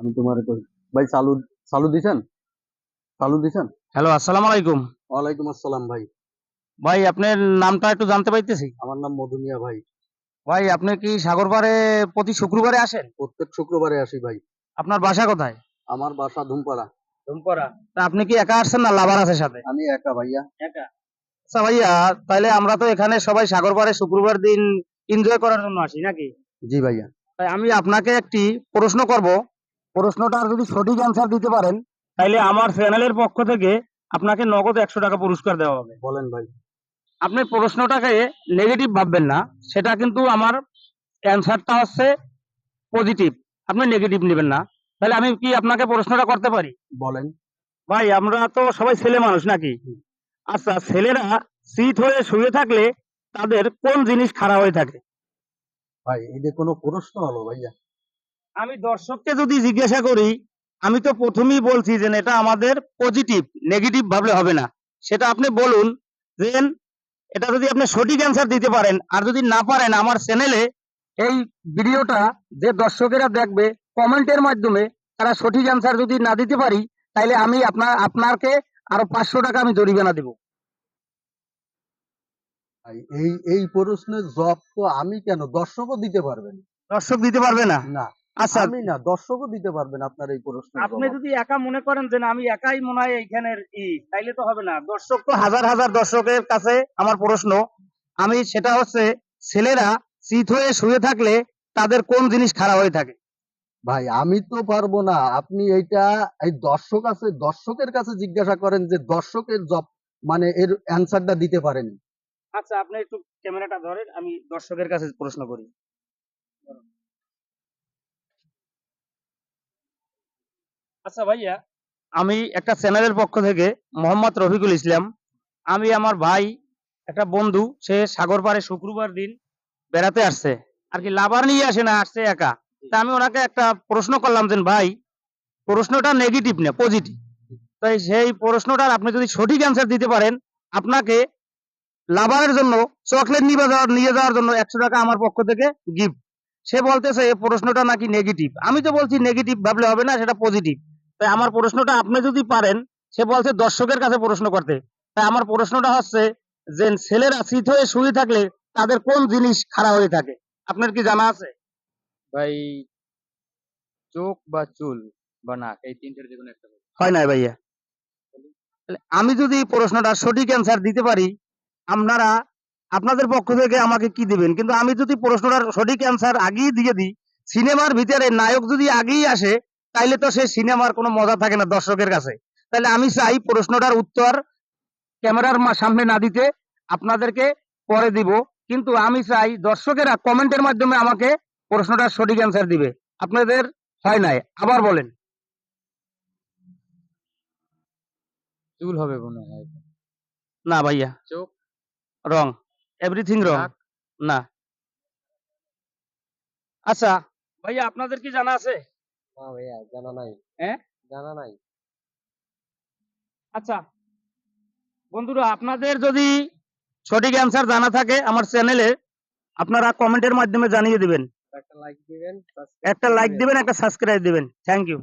আমি তোমার ভাই চালু চালু দিছেন? চালু দিছেন? হ্যালো আসসালামু আলাইকুম। ওয়ালাইকুম আসসালাম ভাই। ভাই আপনার নামটা একটু জানতে পাইতেছি। আমার নাম মধুমিয়া ভাই। ভাই আপনি কি সাগরপাড়ে প্রতি শুক্রবারে আসেন? প্রত্যেক শুক্রবারে আসি ভাই। আপনার বাসা কোথায়? আমার বাসা ধুমপাড়া। ধুমপাড়া। তা আপনি কি একা আসছেন না লাভার আছে সাথে? আমি একা ভাইয়া। একা? আচ্ছা ভাইয়া তাহলে আমরা তো এখানে সবাই সাগরপাড়ে শুক্রবার দিন এনজয় করার জন্য আসি নাকি? জি ভাইয়া। তাই আমি আপনাকে একটি প্রশ্ন করব। প্রশ্নটার যদি সঠিক অ্যান্সার দিতে পারেন তাহলে আমার চ্যানেলের পক্ষ থেকে আপনাকে নগদ একশো টাকা পুরস্কার দেওয়া হবে। বলেন ভাই। আপনি প্রশ্নটাকে নেগেটিভ ভাববেন না সেটা কিন্তু আমার অ্যান্সারটা হচ্ছে পজিটিভ আপনি নেগেটিভ নেবেন না। তাহলে আমি কি আপনাকে প্রশ্নটা করতে পারি? বলেন। ভাই আমরা তো সবাই ছেলে মানুষ নাকি? আচ্ছা ছেলেরা শীত হয়ে শুয়ে থাকলে তাদের কোন জিনিস খারাপ হয়ে থাকে? ভাই এটা কোনো প্রশ্ন হলো ভাইয়া। আমি দর্শককে যদি জিজ্ঞাসা করি আমি তো প্রথমেই বলছি যে এটা আমাদের পজিটিভ নেগেটিভ ভাবলে হবে না। সেটা আপনি বলুন যে এটা যদি আপনি সঠিক অ্যান্সার দিতে পারেন আর যদি না পারেন আমার চ্যানেলে এই ভিডিওটা যে দর্শকেরা দেখবে কমেন্টের মাধ্যমে তারা সঠিক অ্যান্সার যদি না দিতে পারি তাইলে আমি আপনার আপনাকে আরও পাঁচশো টাকা আমি জরিমানা দেবো। এই এই প্রশ্নের জব তো আমি কেন? দর্শকও দিতে পারবেন দর্শক দিতে পারবে না? না। আচ্ছা আমি না দর্শকও দিতে পারবেন আপনার এই প্রশ্ন আপনি যদি একা মনে করেন যে না আমি একাই মনে হয় এইখানের ই তাইলে তো হবে না। দর্শক তো হাজার হাজার দর্শকের কাছে আমার প্রশ্ন। আমি সেটা হচ্ছে ছেলেরা শীত হয়ে শুয়ে থাকলে তাদের কোন জিনিস খারাপ হয়ে থাকে? ভাই আমি তো পারব না। আপনি এইটা এই দর্শক আছে দর্শকের কাছে জিজ্ঞাসা করেন যে দর্শকের জব মানে এর অ্যান্সারটা দিতে পারেন। আচ্ছা আপনি একটু ক্যামেরাটা ধরেন আমি দর্শকের কাছে প্রশ্ন করি। আচ্ছা ভাইয়া আমি একটা চ্যানেলের পক্ষ থেকে মোহাম্মদ রফিকুল ইসলাম। আমি আমার ভাই একটা বন্ধু সে সাগর পাড়ে শুক্রবার দিন বেড়াতে আসছে। আর কি লাভার নিয়ে আসে না আসছে একা। তা আমি ওনাকে একটা প্রশ্ন করলাম যে ভাই প্রশ্নটা নেগেটিভ না পজিটিভ তাই সেই প্রশ্নটার আপনি যদি সঠিক অ্যান্সার দিতে পারেন আপনাকে লাভারের জন্য চকলেট নিয়ে যাওয়ার নিয়ে যাওয়ার জন্য একশো টাকা আমার পক্ষ থেকে গিফট সে বলতেছে এই প্রশ্নটা নাকি নেগেটিভ আমি তো বলছি নেগেটিভ ভাবলে হবে না সেটা পজিটিভ তাই আমার প্রশ্নটা আপনি যদি পারেন সে বলছে দর্শকের কাছে প্রশ্ন করতে। তাই আমার প্রশ্নটা হচ্ছে যে ছেলেরা শীত হয়ে শুয়ে থাকলে তাদের কোন জিনিস খারাপ হয়ে থাকে? আপনার কি জানা আছে? ভাই চোখ বা চুল বা নাক এই তিনটের যে কোনো একটা হয় না ভাইয়া। আমি যদি প্রশ্নটা সঠিক অ্যান্সার দিতে পারি আপনারা আপনাদের পক্ষ থেকে আমাকে কি দিবেন? কিন্তু আমি যদি প্রশ্নটার সঠিক অ্যান্সার আগেই দিয়ে দিই সিনেমার ভিতরে নায়ক যদি আগেই আসে তাইলে তো সেই সিনেমার কোনো মজা থাকে না দর্শকের কাছে। তাহলে আমি চাই প্রশ্নটার উত্তর ক্যামেরার সামনে না দিতে আপনাদেরকে পরে দিব। কিন্তু আমি চাই দর্শকেরা কমেন্টের মাধ্যমে আমাকে প্রশ্নটার সঠিক অ্যান্সার দিবে। আপনাদের হয় নাই। আবার বলেন। চুল হবে মনে হয়। না ভাইয়া। চোখ? রং। এভরিথিং রং। না। আচ্ছা ভাইয়া আপনাদের কি জানা আছে? না ভাইয়া জানা নাই। হ্যাঁ? জানা নাই। আচ্ছা। বন্ধুরা আপনাদের যদি সঠিক অ্যান্সার জানা থাকে আমার চ্যানেলে আপনারা কমেন্টের মাধ্যমে জানিয়ে দিবেন। একটা লাইক দিবেন একটা লাইক দিবেন। একটা সাবস্ক্রাইব দিবেন। Thank you